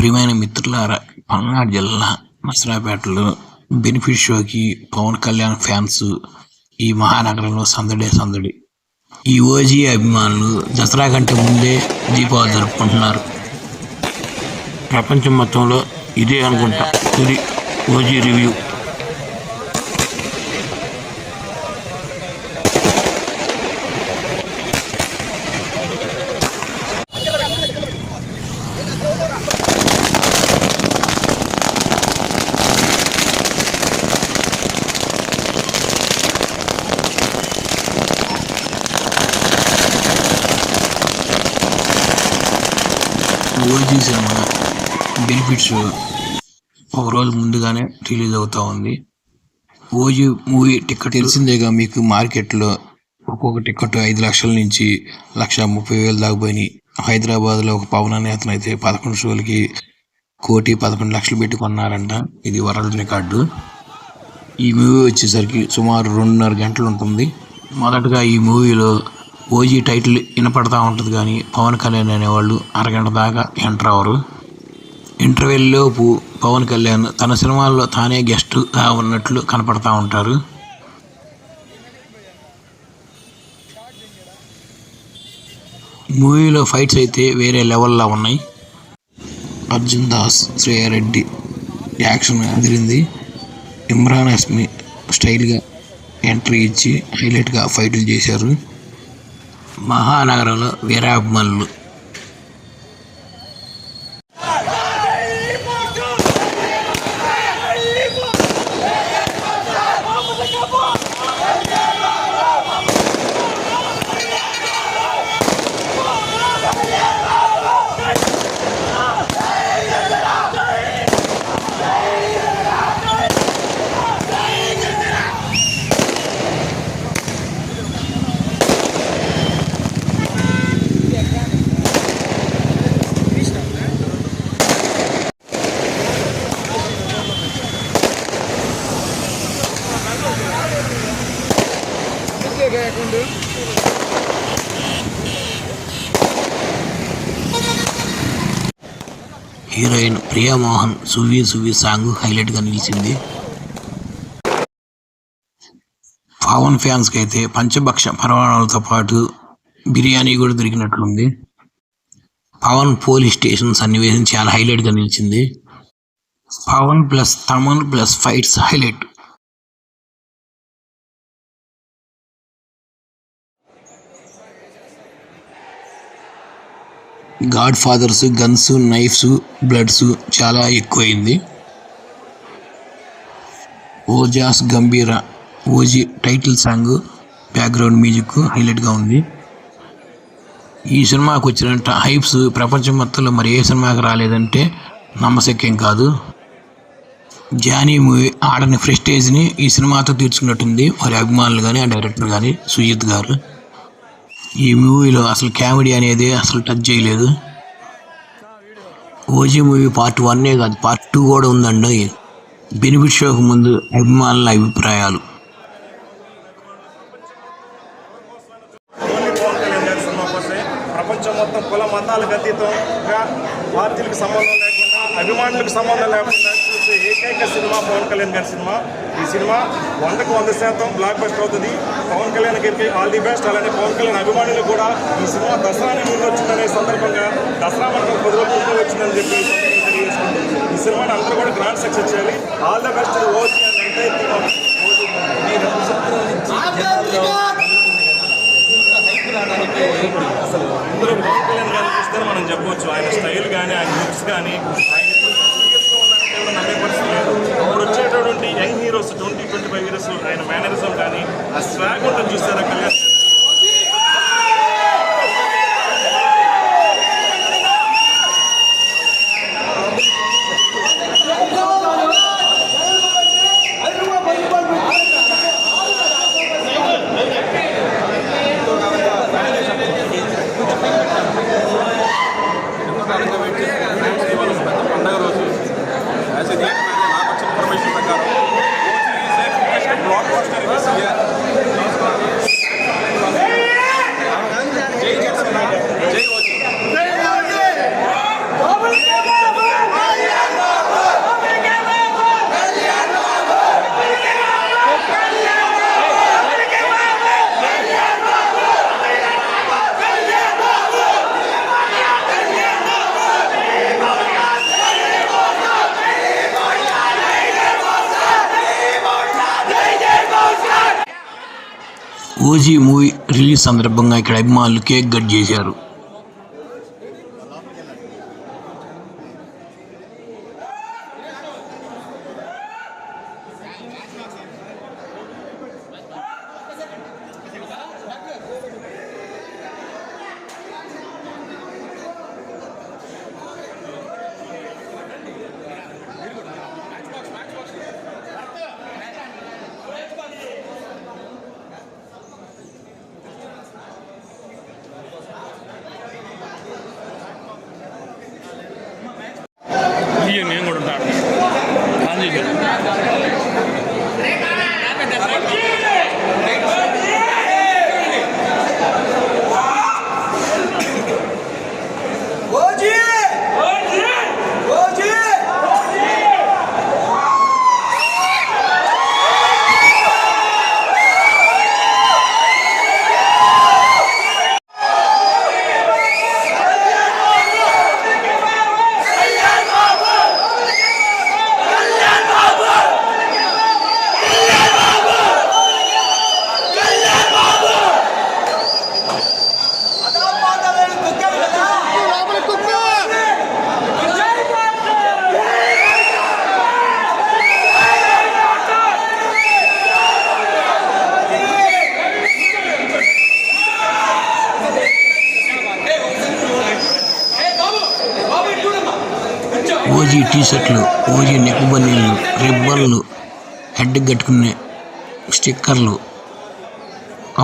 ప్రియమైన మిత్రులారా పల్నాడు జిల్లా నసరాపేటలో బెనిఫిట్ షోకి పవన్ కళ్యాణ్ ఫ్యాన్స్ ఈ మహానగరంలో సందడే సందడి. ఈ ఓజీ అభిమానులు దసరా కంటే ముందే దీపావళి జరుపుకుంటున్నారు. ప్రపంచం మొత్తంలో ఇదే అనుకుంటా. తొలి ఓజీ రివ్యూ. ఓజీ సినిమా బెనిఫిట్స్ ఒక రోజు ముందుగానే రిలీజ్ అవుతా ఉంది. ఓజీ మూవీ టికెట్ తెలిసిందేగా మీకు మార్కెట్లో ఒక్కొక్క టికెట్ ఐదు లక్షల నుంచి లక్ష ముప్పై వేలు దాకపోయినాయి హైదరాబాద్లో ఒక పవన్ అనే అతను అయితే పదకొండు షోలకి కోటి పదకొండు లక్షలు పెట్టి కొన్నారంట. ఇది వరల్డ్ రికార్డు. ఈ మూవీ వచ్చేసరికి సుమారు రెండున్నర గంటలు ఉంటుంది. మొదటగా ఈ మూవీలో ఓజీ టైటిల్ వినపడతా ఉంటుంది కానీ పవన్ కళ్యాణ్ అనేవాళ్ళు అరగంట దాకా ఎంటర్ అవ్వరు. ఇంటర్వెల్లోపు పవన్ కళ్యాణ్ తన సినిమాల్లో తానే గెస్ట్గా ఉన్నట్లు కనపడతా ఉంటారు. మూవీలో ఫైట్స్ అయితే వేరే లెవెల్లో ఉన్నాయి. అర్జున్ దాస్ శ్రేయారెడ్డి యాక్షన్ అదిరింది. ఇమ్రాన్ హస్మి స్టైల్గా ఎంట్రీ ఇచ్చి హైలైట్గా ఫైట్లు చేశారు. మహానగరంలో వీరాభిమానులు హీరోయిన్ ప్రియా మోహన్ సువ్వి సువ్వి సాంగ్ హైలైట్గా నిలిచింది. పవన్ ఫ్యాన్స్కి అయితే పంచభక్ష పరమాణాలతో పాటు బిర్యానీ కూడా దొరికినట్లుంది. పవన్ పోలీస్ స్టేషన్ సన్నివేశం చాలా హైలైట్గా నిలిచింది. Pawan plus Thaman plus fights highlight. Godfathers guns knifes bloods చాలా ఎక్కువైంది. Ojas Gambheera OG title song background music హైలైట్గా ఉంది. ఈ సినిమాకు వచ్చిన హైప్స్ ప్రపంచం మొత్తంలో మరి ఏ సినిమాకి రాలేదంటే నమ్మశక్యం కాదు. జానీ మూవీ ఆడని ఫ్రెస్టేజ్ని ఈ సినిమాతో తీర్చుకున్నట్టుంది మరి అభిమానులు కానీ ఆ డైరెక్టర్ కానీ సుజిత్ గారు. ఈ మూవీలో అసలు కామెడీ అనేది అసలు టచ్ చేయలేదు. ఓజీ మూవీ పార్ట్ వన్నే కాదు పార్ట్ టూ కూడా ఉందండి బెనిఫిట్ షోకు ముందు అభిమానుల అభిప్రాయాలు. ప్రపంచం మొత్తం కుల మతాలకు అతీతంగా పార్టీలకు సంబంధం లేకుండా అభిమానులకు సంబంధం లేకుండా చూసే ఏకైక సినిమా పవన్ కళ్యాణ్ గారి సినిమా. ఈ సినిమా వందకు వంద శాతం బ్లాక్ బస్టర్ అవుతుంది. పవన్ కళ్యాణ్ గారికి ఆల్ ది బెస్ట్ అలానే పవన్ కళ్యాణ్ అభిమానులు కూడా ఈ సినిమా దసరాని ముందు వచ్చిందనే సందర్భంగా దసరా మనకు పది రోజుల ముందు వచ్చిందని చెప్పి ఈ సినిమాని అందరూ కూడా గ్రాండ్ సక్సెస్ చేయాలి. All the best OG and entire ఇందులో పవన్ కళ్యాణ్ గారిని చూస్తే మనం చెప్పవచ్చు ఆయన స్టైల్ కానీ ఆయన లుక్స్ కానీ ఆయన ఇప్పుడు సీరియస్గా ఉన్నారంటే ఎవరు నమ్మే పరిస్థితి లేదు ఇప్పుడు వచ్చేటటువంటి young heroes twenty twenty five heroes ఆయన మేనరిజం కానీ ఆ స్వాగ్ ఉంటుంది చూస్తారా కళ్యాణ్ గారు? పండగ రోజు యాజ్ ఎ థియేటర్ నాకు వచ్చిన ఇన్ఫర్మేషన్ ప్రకారం blockbuster in year OG movie release సందర్భంగా ఇక్కడ అభిమానులు కేక్ కట్ చేశారు. ఓజీ టీషర్ట్లు ఓజీ నెక్ బన్నీలు రిబ్బన్లు హెడ్ కట్టుకునే స్టిక్కర్లు.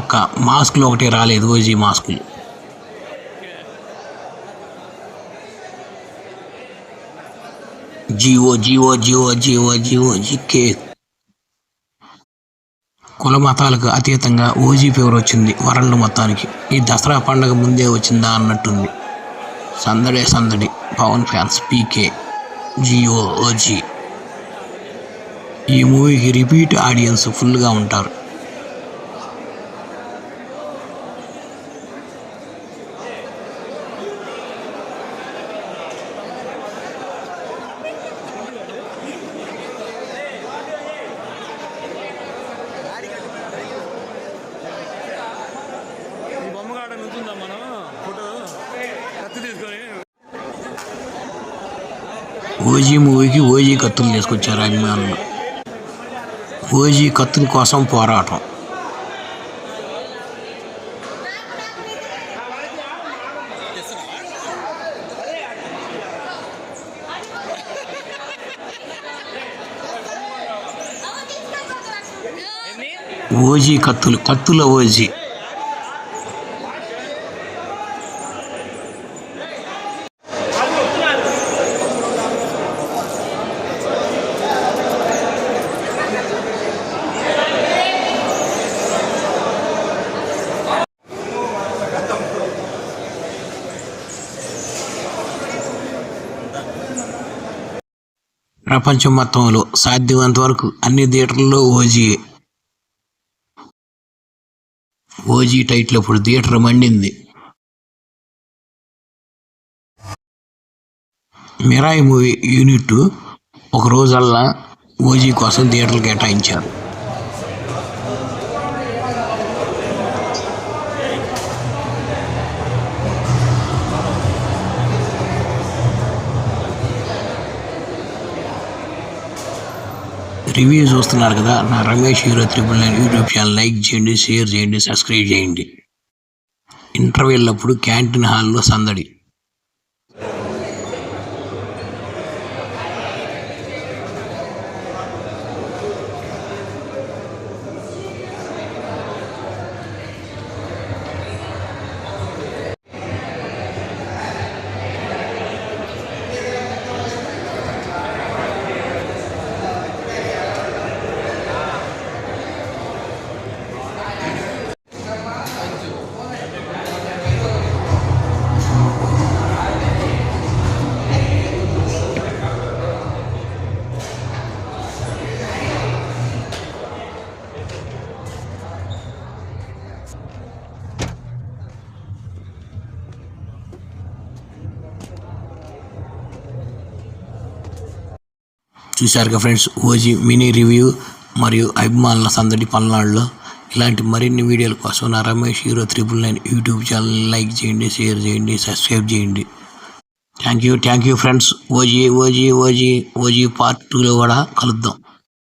ఒక మాస్కులు ఒకటి రాలేదు ఓజీ మాస్కులు. జియో జియో జియో జియో జియో జికే. కుల మతాలకు అతీతంగా ఓజీ ఫీవర్ వచ్చింది వరల్డ్ మొత్తానికి. ఈ దసరా పండగ ముందే వచ్చిందా అన్నట్టుంది. సందడే సందడి పవన్ ఫ్యాన్స్ పీకే. జియో ఓజీ ఈ మూవీకి రిపీట్ ఆడియన్స్ ఫుల్గా ఉంటారు. ఓజీ మూవీకి ఓజీ కత్తులు తీసుకొచ్చారు అభిమానులు. ఓజీ కత్తుల కోసం పోరాటం. ఓజీ కత్తులు కత్తుల ఓజీ. ప్రపంచం మొత్తంలో సాధ్యమైనంత వరకు అన్ని థియేటర్లలో ఓజీఏ ఓజీ టైటిల్ అప్పుడు థియేటర్ మండింది. మిరాయి మూవీ యూనిట్ ఒక రోజల్లా ఓజీ కోసం థియేటర్లు కేటాయించారు. రివ్యూ చూస్తున్నారు కదా నా Ramesh hero triple nine YouTube channel like చేయండి షేర్ చేయండి సబ్స్క్రైబ్ చేయండి. ఇంటర్వ్యూలప్పుడు క్యాంటీన్ హాల్లో సందడి. చూశారుగా ఫ్రెండ్స్ ఓజీ మినీ రివ్యూ మరియు అభిమానుల సందడి పల్నాడులో. ఇలాంటి మరిన్ని వీడియోల కోసం నా Ramesh hero triple nine YouTube channel like చేయండి షేర్ చేయండి సబ్స్క్రైబ్ చేయండి. Thank you thank you friends. OG OG OG OG part టూలో కూడా కలుద్దాం.